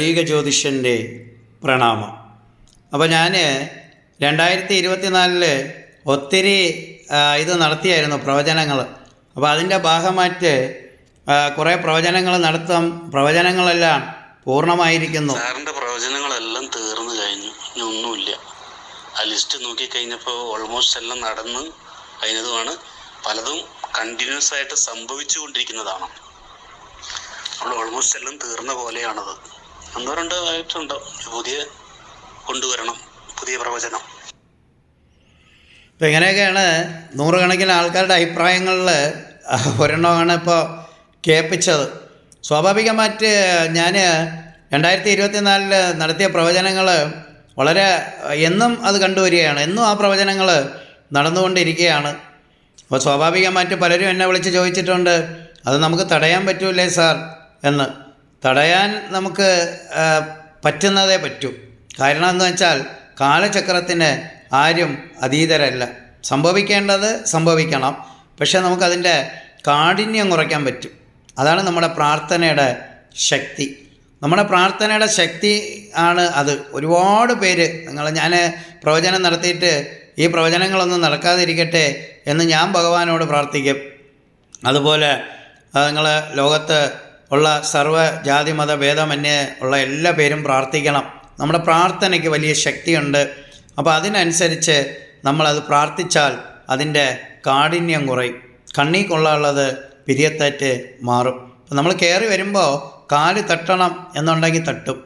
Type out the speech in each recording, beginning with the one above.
ലീഗ ജ്യോതിഷന്റെ പ്രണാമം. അപ്പോൾ ഞാൻ രണ്ടായിരത്തി ഇരുപത്തിനാലിൽ ഒത്തിരി ഇത് നടത്തിയായിരുന്നു പ്രവചനങ്ങൾ അപ്പോൾ അതിന്റെ ഭാഗമായിട്ട് കുറേ പ്രവചനങ്ങൾ നടത്തും. പ്രവചനങ്ങളെല്ലാം പൂർണമായിരിക്കുന്നു. സാറിന്റെ പ്രവചനങ്ങളെല്ലാം തീർന്നു കഴിഞ്ഞു. ഇനി ഒന്നുമില്ല. ആ ലിസ്റ്റ് നോക്കിക്കഴിഞ്ഞപ്പോൾ ഓൾമോസ്റ്റ് എല്ലാം നടന്ന് കഴിഞ്ഞതുമാണ്. പലതും കണ്ടിന്യൂസ് ആയിട്ട് സംഭവിച്ചുകൊണ്ടിരിക്കുന്നതാണ്. നമ്മൾ ഓൾമോസ്റ്റ് എല്ലാം തീർന്ന പോലെയാണത്. ഒന്നോ രണ്ടോ ആയിട്ടുണ്ട്. പുതിയ കൊണ്ടുവരണം. പുതിയ പ്രവചനം. ഇപ്പം ഇങ്ങനെയൊക്കെയാണ് നൂറുകണക്കിന് ആൾക്കാരുടെ അഭിപ്രായങ്ങളിൽ ഒരെണ്ണമാണ് ഇപ്പോൾ കേൾപ്പിച്ചത്. സ്വാഭാവികമായിട്ട് ഞാൻ രണ്ടായിരത്തി ഇരുപത്തിനാലിൽ നടത്തിയ പ്രവചനങ്ങൾ വളരെ എന്നും അത് കണ്ടുവരികയാണ്. എന്നും ആ പ്രവചനങ്ങൾ നടന്നുകൊണ്ടിരിക്കുകയാണ്. അപ്പോൾ സ്വാഭാവികമായിട്ട് പലരും എന്നെ വിളിച്ച് ചോദിച്ചിട്ടുണ്ട് അത് നമുക്ക് തടയാൻ പറ്റൂലേ സാർ? എന്ന്. തടയാൻ നമുക്ക് പറ്റുന്നതേ പറ്റൂ. കാരണം എന്ന് വെച്ചാൽ കാലചക്രത്തിന് ആരും അതീതരല്ല. സംഭവിക്കേണ്ടത് സംഭവിക്കണം. പക്ഷെ നമുക്കതിന്റെ കാഠിന്യം കുറയ്ക്കാൻ പറ്റും. അതാണ് നമ്മുടെ പ്രാർത്ഥനയുടെ ശക്തി. നമ്മുടെ പ്രാർത്ഥനയുടെ ശക്തി ആണ് അത്. ഒരുപാട് പേര് നിങ്ങൾ ഞാൻ പ്രവചനം നടത്തിയിട്ട് ഈ പ്രവചനങ്ങളൊന്നും നടക്കാതിരിക്കട്ടെ എന്ന് ഞാൻ ഭഗവാനോട് പ്രാർത്ഥിക്കും. അതുപോലെ നിങ്ങൾ ലോകത്ത് ഉള്ള സർവ ജാതി മത ഭേദമന്യേ ഉള്ള എല്ലാ പേരും പ്രാർത്ഥിക്കണം. നമ്മുടെ പ്രാർത്ഥനയ്ക്ക് വലിയ ശക്തിയുണ്ട്. അപ്പോൾ അതിനനുസരിച്ച് നമ്മളത് പ്രാർത്ഥിച്ചാൽ അതിന്റെ കാഠിന്യം കുറയും. കണ്ണീ കൊള്ളാനുള്ളത് പിരിയത്തേറ്റ് മാറും. നമ്മൾ കയറി വരുമ്പോൾ കാൽ തട്ടണം എന്നുണ്ടെങ്കിൽ തട്ടും.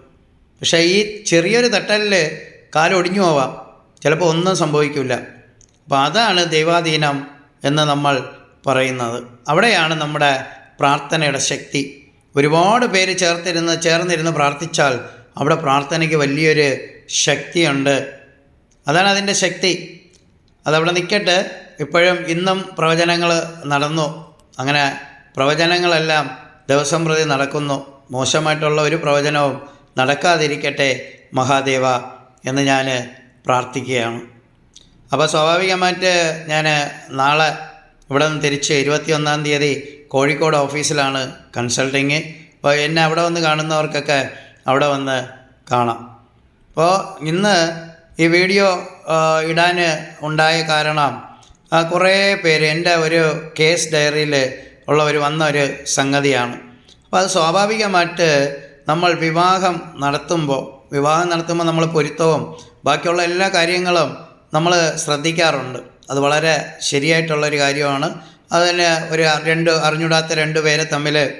പക്ഷേ ഈ ചെറിയൊരു തട്ടലിൽ കാൽ ഒടിഞ്ഞു പോവാം. ചിലപ്പോൾ ഒന്നും സംഭവിക്കില്ല. അപ്പോൾ അതാണ് ദൈവാധീനം എന്ന് നമ്മൾ പറയുന്നത്. അവിടെയാണ് നമ്മുടെ പ്രാർത്ഥനയുടെ ശക്തി. ഒരുപാട് പേര് ചേർത്തിരുന്ന് ചേർന്നിരുന്ന് പ്രാർത്ഥിച്ചാൽ അവിടെ പ്രാർത്ഥനയ്ക്ക് വലിയൊരു ശക്തിയുണ്ട്. അതാണ് അതിന്റെ ശക്തി. അതവിടെ നിൽക്കട്ടെ ഇപ്പോഴും ഇന്നും പ്രവചനങ്ങൾ നടന്നു. അങ്ങനെ പ്രവചനങ്ങളെല്ലാം ദിവസം പ്രതി നടക്കുന്നു. മോശമായിട്ടുള്ള ഒരു പ്രവചനവും നടക്കാതിരിക്കട്ടെ മഹാദേവ എന്ന് ഞാൻ പ്രാർത്ഥിക്കുകയാണ്. അപ്പോൾ സ്വാഭാവികമായിട്ട് ഞാൻ നാളെ ഇവിടെ നിന്ന് തിരിച്ച് ഇരുപത്തിയൊന്നാം തീയതി കോഴിക്കോട് ഓഫീസിലാണ് കൺസൾട്ടിങ്. അപ്പോൾ എന്നെ അവിടെ വന്ന് കാണുന്നവർക്കൊക്കെ അവിടെ വന്ന് കാണാം. അപ്പോൾ ഇന്ന് ഈ വീഡിയോ ഇടാൻ ഉണ്ടായ കാരണം കുറേ പേര് എന്റെ ഒരു കേസ് ഡയറിയിൽ ഉള്ള ഒരു വന്ന ഒരു സംഗതിയാണ്. അപ്പോൾ അത് സ്വാഭാവികമായിട്ട് നമ്മൾ വിവാഹം നടത്തുമ്പോൾ വിവാഹം നടത്തുമ്പോൾ നമ്മൾ പൊരുത്തവും ബാക്കിയുള്ള എല്ലാ കാര്യങ്ങളും നമ്മൾ ശ്രദ്ധിക്കാറുണ്ട്. അത് വളരെ ശരിയായിട്ടുള്ളൊരു കാര്യമാണ്. അതിന് ഒരു രണ്ട് അറിഞ്ഞൂടാത്ത രണ്ട് പേരെ തമ്മിൽ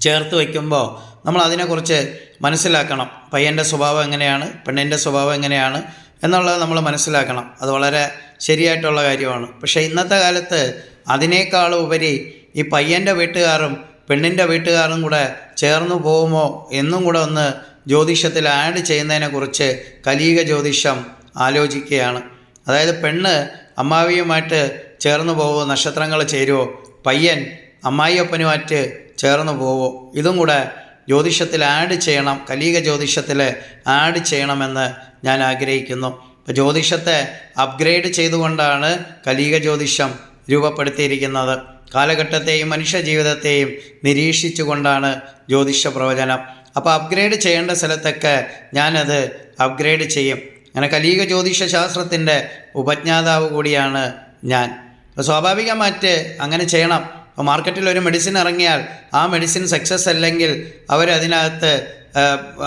ചേർത്ത് വയ്ക്കുമ്പോൾ നമ്മൾ അതിനെക്കുറിച്ച് മനസ്സിലാക്കണം. പയ്യന്റെ സ്വഭാവം എങ്ങനെയാണ്? പെണ്ണിന്റെ സ്വഭാവം എങ്ങനെയാണ്? എന്നുള്ളത് നമ്മൾ മനസ്സിലാക്കണം. അത് വളരെ ശരിയായിട്ടുള്ള കാര്യമാണ്. പക്ഷേ ഇന്നത്തെ കാലത്ത് അതിനേക്കാളും ഉപരി ഈ പയ്യന്റെ വീട്ടുകാരും പെണ്ണിന്റെ വീട്ടുകാരും കൂടെ ചേർന്നു പോകുമോ എന്നും കൂടെ ഒന്ന് ജ്യോതിഷത്തിൽ ആഡ് ചെയ്യുന്നതിനെക്കുറിച്ച് കലീക ജ്യോതിഷം ആലോചിക്കുകയാണ്. അതായത് പെണ്ണ് അമ്മാവിയുമായിട്ട് ചേർന്ന് പോവോ നക്ഷത്രങ്ങൾ ചേരുവോ? പയ്യൻ അമ്മായിയപ്പനുമായിട്ട് ചേർന്ന് പോവോ? ഇതും കൂടെ ജ്യോതിഷത്തിൽ ആഡ് ചെയ്യണം കലീക ജ്യോതിഷത്തിൽ ആഡ് ചെയ്യണമെന്ന് ഞാൻ ആഗ്രഹിക്കുന്നു. ജ്യോതിഷത്തെ അപ്ഗ്രേഡ് ചെയ്തുകൊണ്ടാണ് കലീക ജ്യോതിഷം രൂപപ്പെടുത്തിയിരിക്കുന്നത്. കാലഘട്ടത്തെയും മനുഷ്യ ജീവിതത്തെയും നിരീക്ഷിച്ചുകൊണ്ടാണ് ജ്യോതിഷ പ്രവചനം. അപ്പോൾ അപ്ഗ്രേഡ് ചെയ്യേണ്ട സ്ഥലത്തൊക്കെ ഞാനത് അപ്ഗ്രേഡ് ചെയ്യും. അങ്ങനെ കലീക ജ്യോതിഷ ശാസ്ത്രത്തിന്റെ ഉപജ്ഞാതാവ് കൂടിയാണ് ഞാൻ. അപ്പോൾ സ്വാഭാവികമായിട്ട് അങ്ങനെ ചെയ്യണം. ഇപ്പോൾ മാർക്കറ്റിൽ ഒരു മെഡിസിൻ ഇറങ്ങിയാൽ ആ മെഡിസിൻ സക്സസ് അല്ലെങ്കിൽ അവരതിനകത്ത്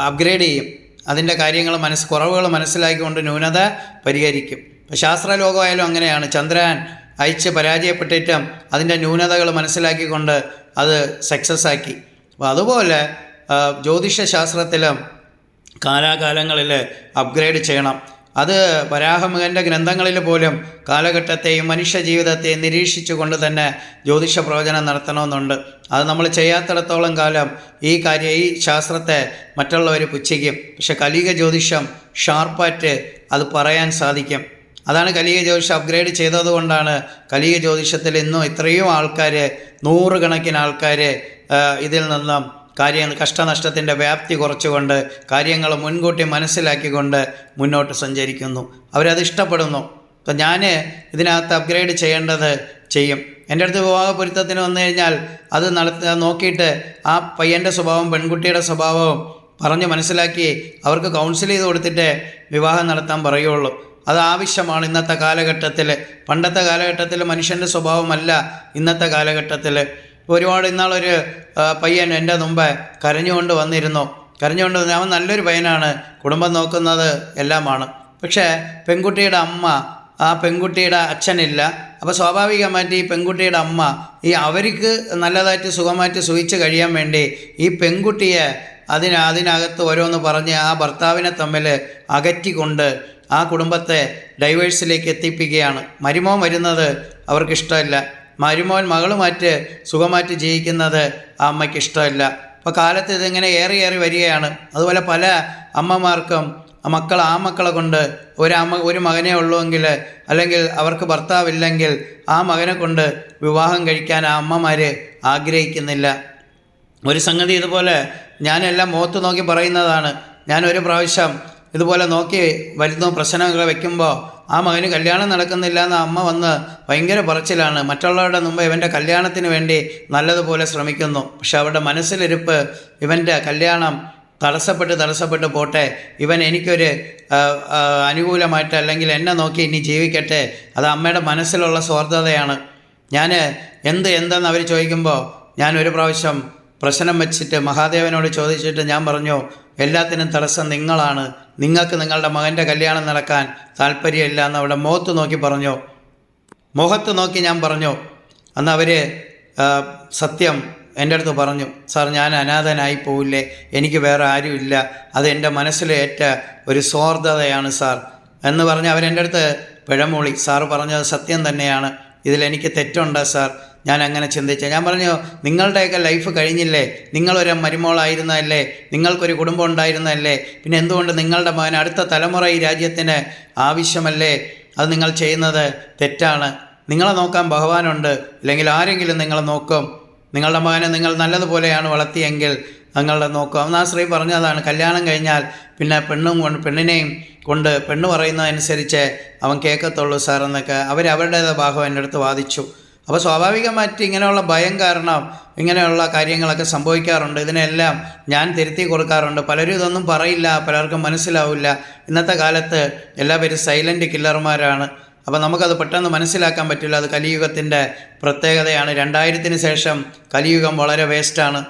അപ്ഗ്രേഡ് ചെയ്യും. അതിന്റെ കാര്യങ്ങൾ മനസ്സ് കുറവുകൾ മനസ്സിലാക്കിക്കൊണ്ട് ന്യൂനത പരിഹരിക്കും. ഇപ്പോൾ ശാസ്ത്രലോകമായാലും അങ്ങനെയാണ്. ചന്ദ്രയാൻ അയച്ച് പരാജയപ്പെട്ടിട്ടും അതിന്റെ ന്യൂനതകൾ മനസ്സിലാക്കിക്കൊണ്ട് അത് സക്സസ് ആക്കി. അപ്പോൾ അതുപോലെ ആ, ജ്യോതിഷ ശാസ്ത്രത്തിലും കാലാകാലങ്ങളിൽ അപ്ഗ്രേഡ് ചെയ്യണം. അത് വരാഹമുഖന്റെ ഗ്രന്ഥങ്ങളിൽ പോലും കാലഘട്ടത്തെയും മനുഷ്യ ജീവിതത്തെയും നിരീക്ഷിച്ചുകൊണ്ട് തന്നെ ജ്യോതിഷ പ്രവചനം നടത്തണമെന്നുണ്ട്. അത് നമ്മൾ ചെയ്യാത്തിടത്തോളം കാലം ഈ കാര്യം ഈ ശാസ്ത്രത്തെ മറ്റുള്ളവർ പുച്ഛിക്കും. പക്ഷെ കലിക ജ്യോതിഷം ഷാർപ്പായിട്ട് അത് പറയാൻ സാധിക്കും. അതാണ് കലിക ജ്യോതിഷം അപ്ഗ്രേഡ് ചെയ്തതുകൊണ്ടാണ് കലിക ജ്യോതിഷത്തിൽ ഇന്നും ഇത്രയും ആൾക്കാർ നൂറുകണക്കിന് ആൾക്കാർ ഇതിൽ നിന്നും കാര്യങ്ങൾ കഷ്ടനഷ്ടത്തിന്റെ വ്യാപ്തി കുറച്ചുകൊണ്ട് കാര്യങ്ങൾ മുൻകൂട്ടി മനസ്സിലാക്കിക്കൊണ്ട് മുന്നോട്ട് സഞ്ചരിക്കുന്നു. അവരത് ഇഷ്ടപ്പെടുന്നു. അപ്പം ഞാൻ ഇതിനകത്ത് അപ്ഗ്രേഡ് ചെയ്യേണ്ടത് ചെയ്യും. എന്റെ അടുത്ത് വിവാഹ പൊരുത്തത്തിന് വന്നു കഴിഞ്ഞാൽ അത് നടത്ത നോക്കിയിട്ട് ആ പയ്യന്റെ സ്വഭാവം പെൺകുട്ടിയുടെ സ്വഭാവവും പറഞ്ഞ് മനസ്സിലാക്കി അവർക്ക് കൗൺസിൽ ചെയ്ത് കൊടുത്തിട്ട് വിവാഹം നടത്താൻ പറയുള്ളൂ. അത് ആവശ്യമാണ് ഇന്നത്തെ കാലഘട്ടത്തിൽ പണ്ടത്തെ കാലഘട്ടത്തിൽ മനുഷ്യന്റെ സ്വഭാവമല്ല ഇന്നത്തെ കാലഘട്ടത്തിൽ ഒരുപാട് ഇന്നാളൊരു പയ്യൻ എന്റെ മുമ്പ് കരഞ്ഞുകൊണ്ട് വന്നിരുന്നു. കരഞ്ഞുകൊണ്ട് അവൻ നല്ലൊരു പയ്യനാണ്. കുടുംബം നോക്കുന്നത് എല്ലാമാണ്. പക്ഷേ പെൺകുട്ടിയുടെ അമ്മ ആ പെൺകുട്ടിയുടെ അച്ഛനില്ല. അപ്പോൾ സ്വാഭാവികമായിട്ട് ഈ പെൺകുട്ടിയുടെ അമ്മ ഈ അവർക്ക് നല്ലതായിട്ട് സുഖമായിട്ട് സുഖിച്ച് കഴിയാൻ വേണ്ടി ഈ പെൺകുട്ടിയെ അതിന് അതിനകത്ത് ഓരോന്ന് പറഞ്ഞ് ആ ഭർത്താവിനെ തമ്മിൽ അകറ്റിക്കൊണ്ട് ആ കുടുംബത്തെ ഡൈവേഴ്സിലേക്ക് എത്തിപ്പിക്കുകയാണ്. മരുമോ വരുന്നത് അവർക്കിഷ്ടമല്ല. മരുമോൻ മകളുമായിട്ട് സുഖമായിട്ട് ജീവിക്കുന്നത് ആ അമ്മയ്ക്ക് ഇഷ്ടമല്ല. അപ്പോൾ കാലത്ത് ഇതിങ്ങനെ ഏറി ഏറി വരികയാണ്. അതുപോലെ പല അമ്മമാർക്കും മക്കൾ ആ മക്കളെ കൊണ്ട് ഒരു ഒരു മകനേ ഉള്ളുവെങ്കിൽ അല്ലെങ്കിൽ അവർക്ക് ഭർത്താവില്ലെങ്കിൽ ആ മകനെ കൊണ്ട് വിവാഹം കഴിക്കാൻ ആ അമ്മമാർ ആഗ്രഹിക്കുന്നില്ല. ഒരു സംഗതി ഇതുപോലെ ഞാനെല്ലാം മുഖത്ത് നോക്കി പറയുന്നതാണ്. ഞാനൊരു പ്രാവശ്യം ഇതുപോലെ നോക്കി വരുന്നു പ്രശ്നങ്ങൾ വെക്കുമ്പോൾ ആ മകന് കല്യാണം നടക്കുന്നില്ല എന്ന് അമ്മ വന്ന് ഭയങ്കര പറച്ചിലാണ്. മറ്റുള്ളവരുടെ മുമ്പ് ഇവന്റെ കല്യാണത്തിന് വേണ്ടി നല്ലതുപോലെ ശ്രമിക്കുന്നു. പക്ഷെ അവരുടെ മനസ്സിലിരിപ്പ് ഇവന്റെ കല്യാണം തടസ്സപ്പെട്ട് തടസ്സപ്പെട്ട് പോട്ടെ. ഇവൻ എനിക്കൊരു അനുകൂലമായിട്ട് അല്ലെങ്കിൽ എന്നെ നോക്കി ഇനി ജീവിക്കട്ടെ. അത് അമ്മയുടെ മനസ്സിലുള്ള സ്വാർത്ഥതയാണ്. ഞാൻ എന്ത് എന്തെന്ന് അവർ ചോദിക്കുമ്പോൾ ഞാൻ ഒരു പ്രാവശ്യം പ്രശ്നം വെച്ചിട്ട് മഹാദേവനോട് ചോദിച്ചിട്ട് ഞാൻ പറഞ്ഞു എല്ലാത്തിനും തടസ്സം നിങ്ങളാണ്. നിങ്ങൾക്ക് നിങ്ങളുടെ മകന്റെ കല്യാണം നടക്കാൻ താല്പര്യമില്ല എന്ന് അവിടെ മുഖത്ത് നോക്കി പറഞ്ഞു? മുഖത്ത് നോക്കി ഞാൻ പറഞ്ഞു? അന്ന് അവർ സത്യം എന്റെ അടുത്ത് പറഞ്ഞു. സാർ ഞാൻ അനാഥനായി പോവില്ലേ? എനിക്ക് വേറെ ആരുമില്ല. അത് എന്റെ മനസ്സിലേറ്റ ഒരു സ്വാർത്ഥതയാണ് സാർ. എന്ന് പറഞ്ഞ് അവരെന്റെ അടുത്ത് പിഴമൂളി. സാറ് പറഞ്ഞത് സത്യം തന്നെയാണ്. ഇതിലെനിക്ക് തെറ്റുണ്ട് സാർ. ഞാൻ അങ്ങനെ ചിന്തിച്ച. ഞാൻ പറഞ്ഞു നിങ്ങളുടെയൊക്കെ ലൈഫ് കഴിഞ്ഞില്ലേ? നിങ്ങളൊരു മരുമോളായിരുന്നതല്ലേ നിങ്ങൾക്കൊരു കുടുംബം ഉണ്ടായിരുന്നല്ലേ? പിന്നെ എന്തുകൊണ്ട് നിങ്ങളുടെ മകൻ അടുത്ത തലമുറ ഈ രാജ്യത്തിന് ആവശ്യമല്ലേ? അത് നിങ്ങൾ ചെയ്യുന്നത് തെറ്റാണ്. നിങ്ങളെ നോക്കാൻ ഭഗവാനുണ്ട്. അല്ലെങ്കിൽ ആരെങ്കിലും നിങ്ങളെ നോക്കും. നിങ്ങളുടെ മകനെ നിങ്ങൾ നല്ലതുപോലെയാണ് വളർത്തിയെങ്കിൽ നിങ്ങളുടെ നോക്കും. അന്ന് ആ സ്ത്രീ പറഞ്ഞതാണ് കല്യാണം കഴിഞ്ഞാൽ പിന്നെ പെണ്ണും കൊണ്ട് പെണ്ണിനെയും കൊണ്ട് പെണ്ണ് പറയുന്നതനുസരിച്ച് അവൻ കേൾക്കത്തുള്ളൂ അവർ അവരുടേതായ ഭാഗം എന്റെ അടുത്ത് വാദിച്ചു. അപ്പോൾ സ്വാഭാവികമായിട്ട് ഇങ്ങനെയുള്ള ഭയം കാരണം ഇങ്ങനെയുള്ള കാര്യങ്ങളൊക്കെ സംഭവിക്കാറുണ്ട്. ഇതിനെല്ലാം ഞാൻ തിരുത്തി കൊടുക്കാറുണ്ട്. പലരും ഇതൊന്നും പറയില്ല. പലർക്കും മനസ്സിലാവില്ല. ഇന്നത്തെ കാലത്ത് എല്ലാവരും സൈലന്റ് കില്ലർമാരാണ്. അപ്പോൾ നമുക്കത് പെട്ടെന്ന് മനസ്സിലാക്കാൻ പറ്റില്ല. അത് കലിയുഗത്തിന്റെ പ്രത്യേകതയാണ്. രണ്ടായിരത്തിന് ശേഷം കലിയുഗം വളരെ വേസ്റ്റാണ്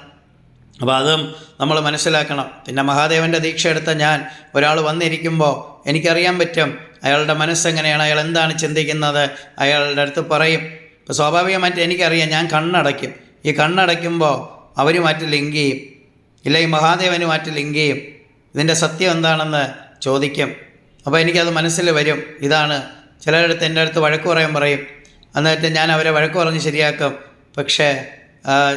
അപ്പോൾ അതും നമ്മൾ മനസ്സിലാക്കണം. പിന്നെ മഹാദേവന്റെ ദീക്ഷ എടുത്ത ഞാൻ ഒരാൾ വന്നിരിക്കുമ്പോൾ എനിക്കറിയാൻ പറ്റും അയാളുടെ മനസ്സെങ്ങനെയാണ് അയാൾ എന്താണ് ചിന്തിക്കുന്നത് അയാളുടെ അടുത്ത് പറയും. ഇപ്പോൾ സ്വാഭാവികമായിട്ട് എനിക്കറിയാം ഞാൻ കണ്ണടയ്ക്കും. ഈ കണ്ണടയ്ക്കുമ്പോൾ അവരുമായിട്ട് ലിങ്ക് ചെയ്യും. ഇല്ല ഈ മഹാദേവനുമായിട്ട് ലിങ്ക് ചെയ്യും. ഇതിന്റെ സത്യം എന്താണെന്ന് ചോദിക്കും. അപ്പോൾ എനിക്കത് മനസ്സിൽ വരും. ഇതാണ്. ചിലരടുത്ത് എന്റെ അടുത്ത് വഴക്ക് പറയാൻ പറയും. എന്നിട്ട് ഞാൻ അവരെ വഴക്ക് പറഞ്ഞ് ശരിയാക്കും. പക്ഷേ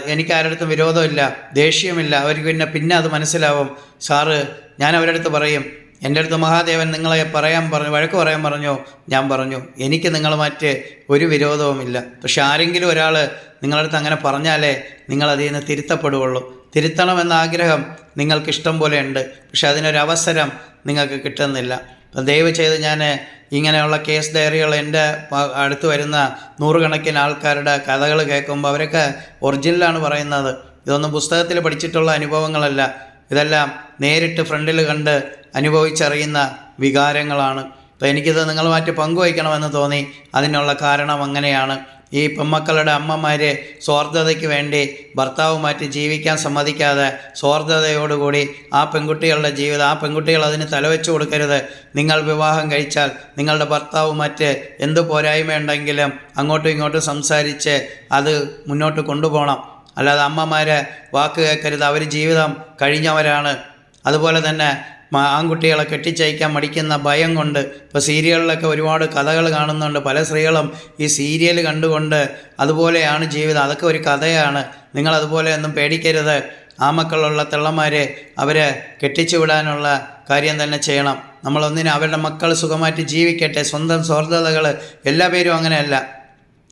എനിക്കാരടുത്തും വിരോധമില്ല ദേഷ്യമില്ല. അവർക്ക് പിന്നെ പിന്നെ അത് മനസ്സിലാവും. സാറ് ഞാൻ അവരടുത്ത് പറയും. എന്റെ അടുത്ത് മഹാദേവൻ നിങ്ങളെ പറയാൻ പറഞ്ഞു വഴക്ക് പറയാൻ പറഞ്ഞോ ഞാൻ പറഞ്ഞു എനിക്ക് നിങ്ങളുമായിട്ട് ഒരു വിരോധവുമില്ല പക്ഷെ ആരെങ്കിലും ഒരാൾ നിങ്ങളടുത്ത് അങ്ങനെ പറഞ്ഞാലേ നിങ്ങൾ അതിൽ നിന്ന് തിരുത്തപ്പെടുകയുള്ളൂ. തിരുത്തണമെന്ന ആഗ്രഹം നിങ്ങൾക്ക് ഇഷ്ടം പോലെ ഉണ്ട് പക്ഷെ അതിനൊരവസരം നിങ്ങൾക്ക് കിട്ടുന്നില്ല. അപ്പം ദയവ് ചെയ്ത് ഞാൻ ഇങ്ങനെയുള്ള കേസ് ഡയറികൾ എന്റെ അടുത്ത് വരുന്ന നൂറുകണക്കിന് ആൾക്കാരുടെ കഥകൾ കേൾക്കുമ്പോൾ അവരൊക്കെ ഒറിജിനലാണ് പറയുന്നത്. ഇതൊന്നും പുസ്തകത്തിൽ പഠിച്ചിട്ടുള്ള അനുഭവങ്ങളല്ല. ഇതെല്ലാം നേരിട്ട് ഫ്രണ്ടിൽ കണ്ട് അനുഭവിച്ചറിയുന്ന വികാരങ്ങളാണ്. അപ്പോൾ എനിക്കിത് നിങ്ങളുമായിട്ട് പങ്കുവയ്ക്കണമെന്ന് തോന്നി. അതിനുള്ള കാരണം അങ്ങനെയാണ്. ഈ പെമ്മക്കളുടെ അമ്മമാർ സ്വാർത്ഥതയ്ക്ക് വേണ്ടി ഭർത്താവുമായിട്ട് ജീവിക്കാൻ സമ്മതിക്കാതെ സ്വാർത്ഥതയോടുകൂടി ആ പെൺകുട്ടികളുടെ ജീവിതം ആ പെൺകുട്ടികൾ അതിന് തലവെച്ച് കൊടുക്കരുത്. നിങ്ങൾ വിവാഹം കഴിച്ചാൽ നിങ്ങളുടെ ഭർത്താവുമായിട്ട് എന്ത് പോരായ്മ ഉണ്ടെങ്കിലും അങ്ങോട്ടും ഇങ്ങോട്ടും സംസാരിച്ച് അത് മുന്നോട്ട് കൊണ്ടുപോകണം. അല്ലാതെ അമ്മമാരെ വാക്ക് കേൾക്കരുത്. അവർ ജീവിതം കഴിഞ്ഞവരാണ്. അതുപോലെ തന്നെ ആൺകുട്ടികളെ കെട്ടിച്ചയക്കാൻ മടിക്കുന്ന ഭയം കൊണ്ട് ഇപ്പോൾ സീരിയലിലൊക്കെ ഒരുപാട് കഥകൾ കാണുന്നുണ്ട്. പല സ്ത്രീകളും ഈ സീരിയൽ കണ്ടുകൊണ്ട് അതുപോലെയാണ് ജീവിതം. അതൊക്കെ ഒരു കഥയാണ്. നിങ്ങളതുപോലെ ഒന്നും പേടിക്കരുത്. ആ മക്കളുള്ള തെള്ളന്മാരെ അവരെ കെട്ടിച്ചു വിടാനുള്ള കാര്യം തന്നെ ചെയ്യണം. നമ്മളൊന്നിനെ അവരുടെ മക്കൾ സുഖമായിട്ട് ജീവിക്കട്ടെ. സ്വന്തം സ്വാർത്ഥതകൾ എല്ലാ പേരും അങ്ങനെയല്ല.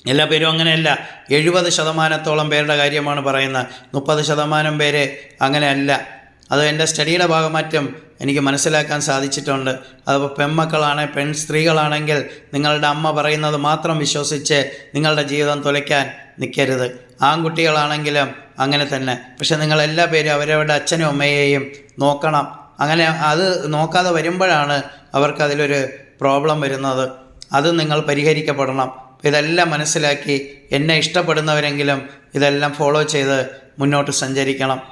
എല്ലാ പേരും അങ്ങനെയല്ല. എഴുപത് ശതമാനത്തോളം പേരുടെ കാര്യമാണ് പറയുന്നത്. മുപ്പത് ശതമാനം പേര് അങ്ങനെയല്ല. അത് എന്റെ സ്റ്റഡിയുടെ ഭാഗമാറ്റം എനിക്ക് മനസ്സിലാക്കാൻ സാധിച്ചിട്ടുണ്ട്. അതിപ്പോൾ പെൺമക്കളാണ് പെൺ സ്ത്രീകളാണെങ്കിൽ നിങ്ങളുടെ അമ്മ പറയുന്നത് മാത്രം വിശ്വസിച്ച് നിങ്ങളുടെ ജീവിതം തുലയ്ക്കാൻ നിൽക്കരുത് ആൺകുട്ടികളാണെങ്കിലും അങ്ങനെ തന്നെ. പക്ഷെ നിങ്ങളെല്ലാ പേരും അവരവരുടെ അച്ഛനും അമ്മയെയും നോക്കണം. അങ്ങനെ അത് നോക്കാതെ വരുമ്പോഴാണ് അവർക്കതിലൊരു പ്രോബ്ലം വരുന്നത്. അത് നിങ്ങൾ പരിഹരിക്കപ്പെടണം. ഇതെല്ലാം മനസ്സിലാക്കി എന്നെ ഇഷ്ടപ്പെടുന്നവരെങ്കിലും ഇതെല്ലാം ഫോളോ ചെയ്ത് മുന്നോട്ട് സഞ്ചരിക്കണം.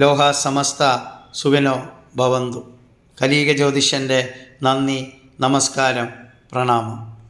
ലോഹ സമസ്ത സുഖനോ ഭവന്തു. കലീക ജ്യോതിഷന്റെ നന്ദി നമസ്കാരം പ്രണാമം.